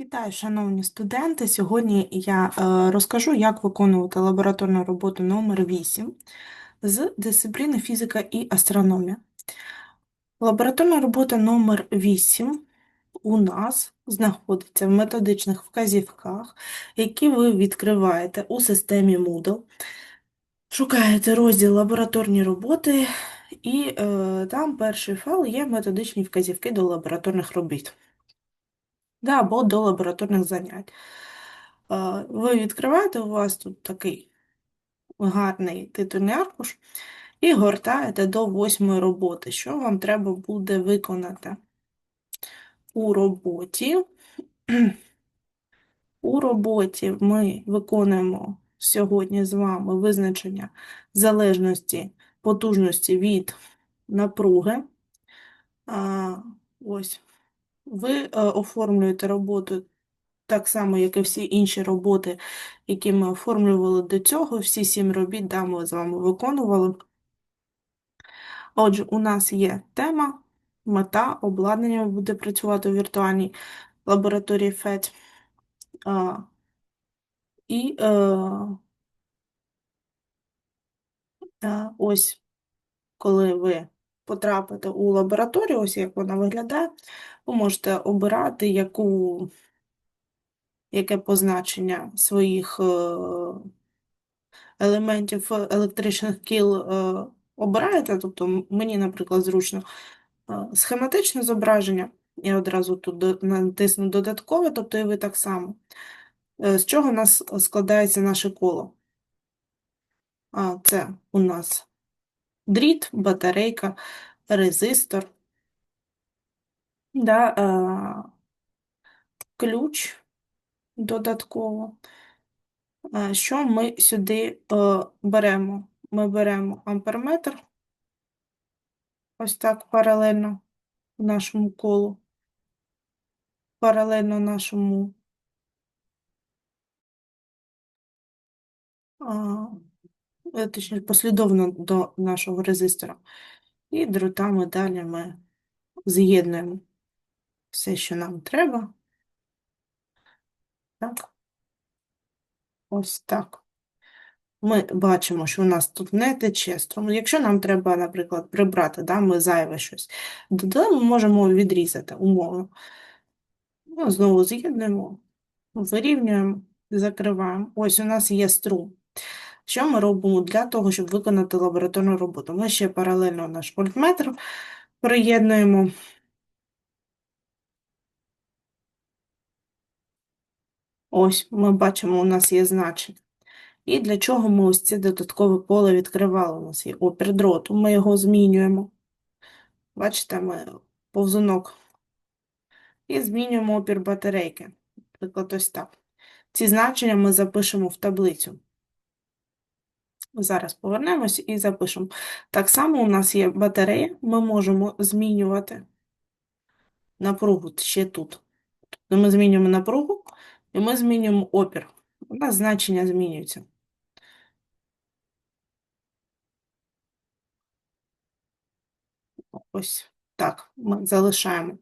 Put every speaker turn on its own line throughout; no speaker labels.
Вітаю, шановні студенти. Сьогодні я е, розкажу, як виконувати лабораторну роботу номер 8 з дисципліни фізика і астрономія. Лабораторна робота номер 8 у нас знаходиться в методичних вказівках, які ви відкриваєте у системі Moodle. Шукаєте розділ лабораторні роботи, і е, там перший файл є методичні вказівки до лабораторних робіт да, або до лабораторних занять. Е, Ви відкриваєте, у вас тут такий гарний титульний аркуш, і гортаєте до восьмої роботи. Що вам треба буде виконати? У роботі у роботі ми виконуємо сьогодні з вами визначення залежності потужності від напруги. Ось. Ви е, оформлюєте роботу так само, як і всі інші роботи, які ми оформлювали до цього. Всі сім робіт да, ми з вами виконували. Отже, у нас є тема, мета, обладнання буде працювати у віртуальній лабораторії FET. А, І е, ось, коли ви потрапите у лабораторію, ось як вона виглядає, ви можете обирати, яку, яке позначення своїх е, елементів електричних кіл е, обираєте. Тобто, мені, наприклад, зручно е, схематичне зображення. Я одразу тут натисну додаткове, тобто і ви так само. З чого у нас складається наше коло? А, Це у нас дріт, батарейка, резистор, да, е, ключ додатково. Е, Що ми сюди е, беремо? Ми беремо амперметр, ось так паралельно нашому колу, паралельно нашому а, точніше, послідовно до нашого резистора. І дротами далі ми з'єднуємо все, що нам треба. Так, ось так. Ми бачимо, що у нас тут не тече струм. Якщо нам треба, наприклад, прибрати, да, ми зайве щось додали, ми можемо відрізати умовно. Ну, знову з'єднуємо, вирівнюємо, закриваємо. Ось у нас є струм. Що ми робимо для того, щоб виконати лабораторну роботу? Ми ще паралельно наш вольтметр приєднуємо. Ось ми бачимо, у нас є значення. І для чого ми ось це додаткове поле відкривали? У нас є опір дроту, ми його змінюємо. Бачите, ми повзунок. І змінюємо опір батарейки. Наприклад, ось так. Ці значення ми запишемо в таблицю. Зараз повернемось і запишемо. Так само у нас є батарея, ми можемо змінювати напругу ще тут. Тобто ми змінюємо напругу і ми змінюємо опір. У нас значення змінюються. Ось так ми залишаємо.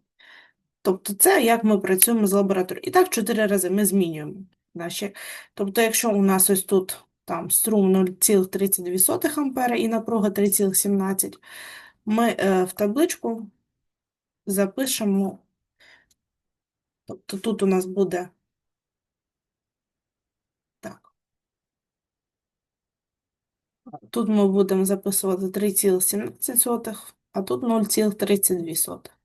Тобто це як ми працюємо з лабораторією. І так чотири рази ми змінюємо. Наші. Тобто, якщо у нас ось тут там струм 0,32 ампера і напруга 3,17, ми е, в табличку запишемо, тобто тут у нас буде так. Тут ми будемо записувати 3,17, а тут 0,32.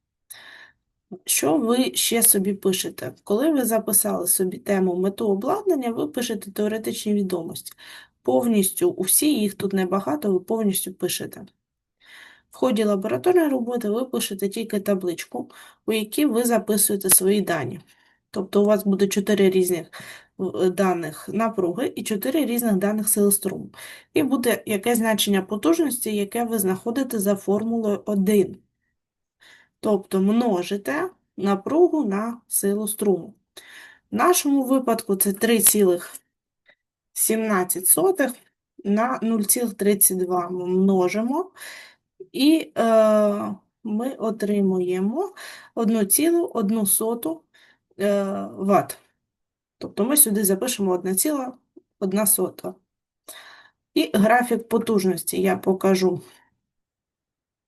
Що ви ще собі пишете? Коли ви записали собі тему мету обладнання, ви пишете теоретичні відомості. Повністю, усі їх тут небагато, ви повністю пишете. В ході лабораторної роботи ви пишете тільки табличку, у якій ви записуєте свої дані. Тобто у вас буде 4 різних е, даних напруги і 4 різних даних сили струму. І буде якесь значення потужності, яке ви знаходите за формулою 1. Тобто множите напругу на силу струму. В нашому випадку це 3,17 на 0,32 ми множимо, і е, ми отримуємо 1,1 е, Вт. Тобто ми сюди запишемо 1,1. І графік потужності я покажу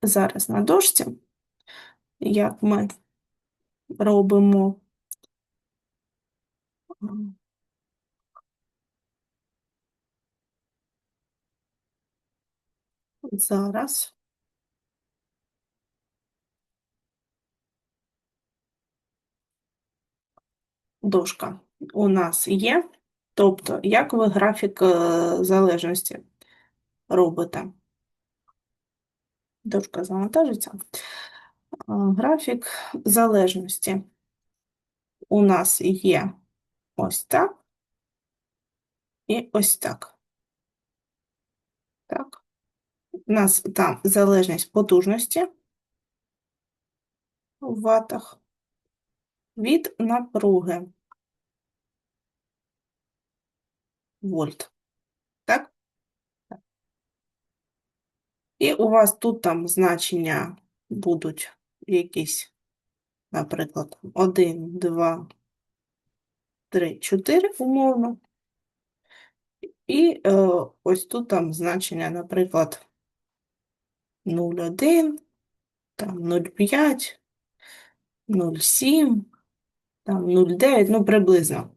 зараз на дошці, як ми робимо зараз. Дошка у нас є. Тобто, як ви графік е, залежності робите? Дошка завантажиться. Е, Графік залежності у нас є ось так і ось так. Так. У нас там залежність потужності в ватах від напруги. Вольт. Так? Так. І у вас тут там значення будуть якісь, наприклад, 1, 2, 3, 4 умовно. І е, ось тут там значення, наприклад, 0,1, там 0,5, 0,7, там 0,9, ну приблизно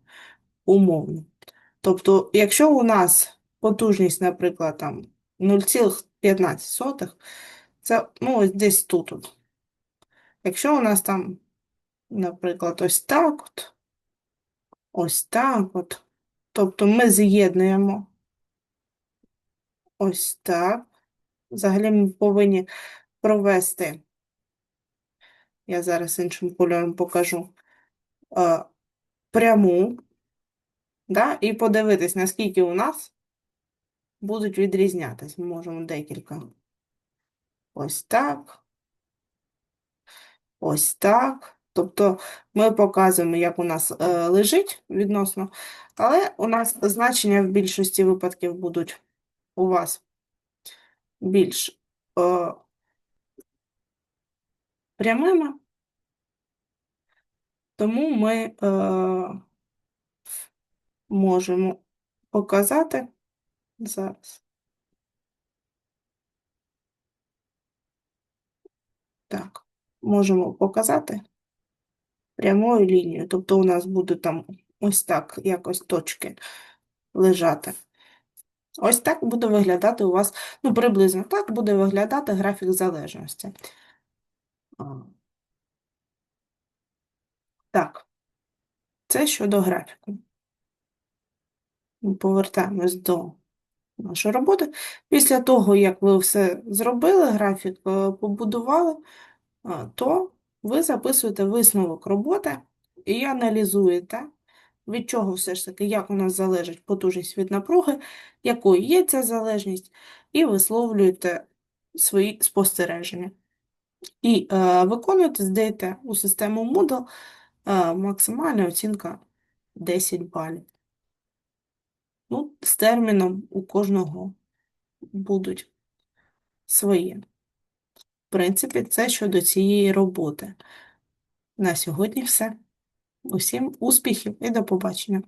умовно. Тобто, якщо у нас потужність, наприклад, там 0,15, це ну, ось десь тут. Якщо у нас там, наприклад, ось так от, ось так от, тобто ми з'єднуємо ось так. Взагалі ми повинні провести, я зараз іншим кольором покажу, е, пряму, да, і подивитись, наскільки у нас будуть відрізнятись. Ми можемо декілька. Ось так. Ось так. Тобто ми показуємо, як у нас е, лежить відносно, але у нас значення в більшості випадків будуть у вас більш е, прямими, тому ми е, можемо показати зараз. Так, можемо показати прямою лінією. Тобто у нас будуть там ось так якось точки лежати. Ось так буде виглядати у вас, ну, приблизно так буде виглядати графік залежності. Так, це щодо графіку. Повертаємось до нашої роботи. Після того, як ви все зробили, графік е, побудували, то ви записуєте висновок роботи і аналізуєте, від чого все ж таки, як у нас залежить потужність від напруги, якою є ця залежність, і висловлюєте свої спостереження. І е, виконуєте, здаєте у систему Moodle е, максимальна оцінка 10 балів. Ну, з терміном у кожного будуть свої. В принципі, це щодо цієї роботи. На сьогодні все. Усім успіхів і до побачення!